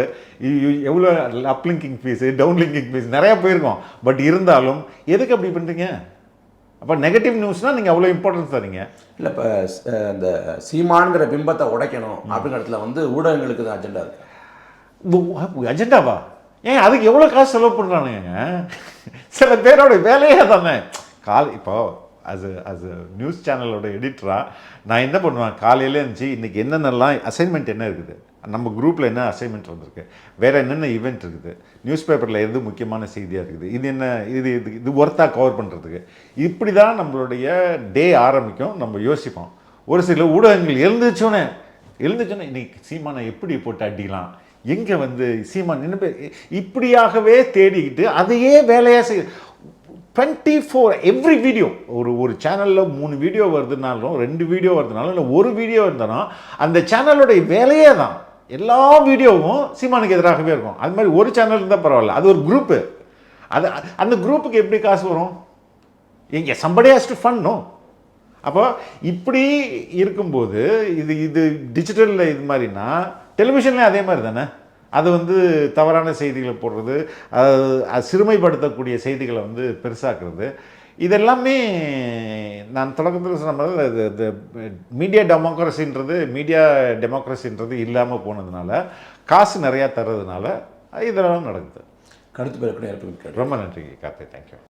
எவ்வளோ uplinking fees downlinking fees நிறையா போயிருக்கோம். பட் இருந்தாலும் எதுக்கு அப்படி பண்ணுறீங்க அப்போ நெகட்டிவ் நியூஸ்னால் நீங்கள் அவ்வளோ இம்பார்ட்டன்ஸ் தரீங்க இல்லை இப்போ இந்த சீமான்கிற பிம்பத்தை உடைக்கணும் அப்படிங்கிற இடத்துல வந்து ஊடகங்களுக்கு தான் அஜெண்டா இருக்கு. அஜெண்டாவா ஏன் அதுக்கு எவ்வளோ காசு செலவு பண்ணுறானுங்க சில பேரோட வேலையே தானே கால் இப்போ அது அது நியூஸ் சேனலோட எடிட்டராக நான் என்ன பண்ணுவேன்? காலையில் இருந்துச்சு இன்றைக்கி என்னென்னலாம் அசைன்மெண்ட் என்ன இருக்குது? நம்ம குரூப்பில் என்ன அசைன்மெண்ட் வந்திருக்கு? வேறு என்னென்ன ஈவெண்ட் இருக்குது? நியூஸ் பேப்பரில் எது முக்கியமான செய்தியாக இருக்குது? இது என்ன இது இது இது ஒர்த்தாக கவர் பண்ணுறதுக்கு இப்படி தான் நம்மளுடைய டே ஆரம்பிக்கும். நம்ம யோசிப்போம். ஒரு சில ஊடகங்கள் எழுந்துச்சோன்னே எழுந்துச்சோன்னே இன்றைக்கி சீமானை எப்படி போட்டு அடிக்கலாம்? எங்கே வந்து சீமான் என்ன பேர் இப்படியாகவே தேடிக்கிட்டு அதையே வேலையாக செய் டுவெண்ட்டி ஃபோர் எவ்ரி வீடியோ ஒரு ஒரு சேனலில் மூணு வீடியோ வருதுனாலும் ரெண்டு வீடியோ வருதுனாலும் இல்லை ஒரு வீடியோ இருந்தாலும் அந்த சேனலோடைய வேலையே தான். எல்லா வீடியோவும் சீமானுக்கு எதிராகவே இருக்கும். அது மாதிரி ஒரு சேனல் இருந்தால் பரவாயில்ல. அது ஒரு குரூப்பு அது அந்த குரூப்புக்கு எப்படி காசு வரும்? எங்கே சம்படி ஹாஸ் டு ஃபன் அப்போ இப்படி இருக்கும்போது இது இது டிஜிட்டலில் இது மாதிரினா டெலிவிஷன்லேயும் அதே மாதிரி தானே? அது வந்து தவறான செய்திகளை போடுறது சிறுமைப்படுத்தக்கூடிய செய்திகளை வந்து பெருசாக்குறது. இதெல்லாமே நான் தொடக்கத்தில் சொன்ன மாதிரி மீடியா டெமோக்ரஸின்றது மீடியா டெமோக்ரஸின்றது இல்லாமல் போனதுனால காசு நிறையா தர்றதுனால இதெல்லாம் நடக்குது. கருத்து பெறக்கூடிய ரொம்ப நன்றி கார்த்தி தேங்க்யூ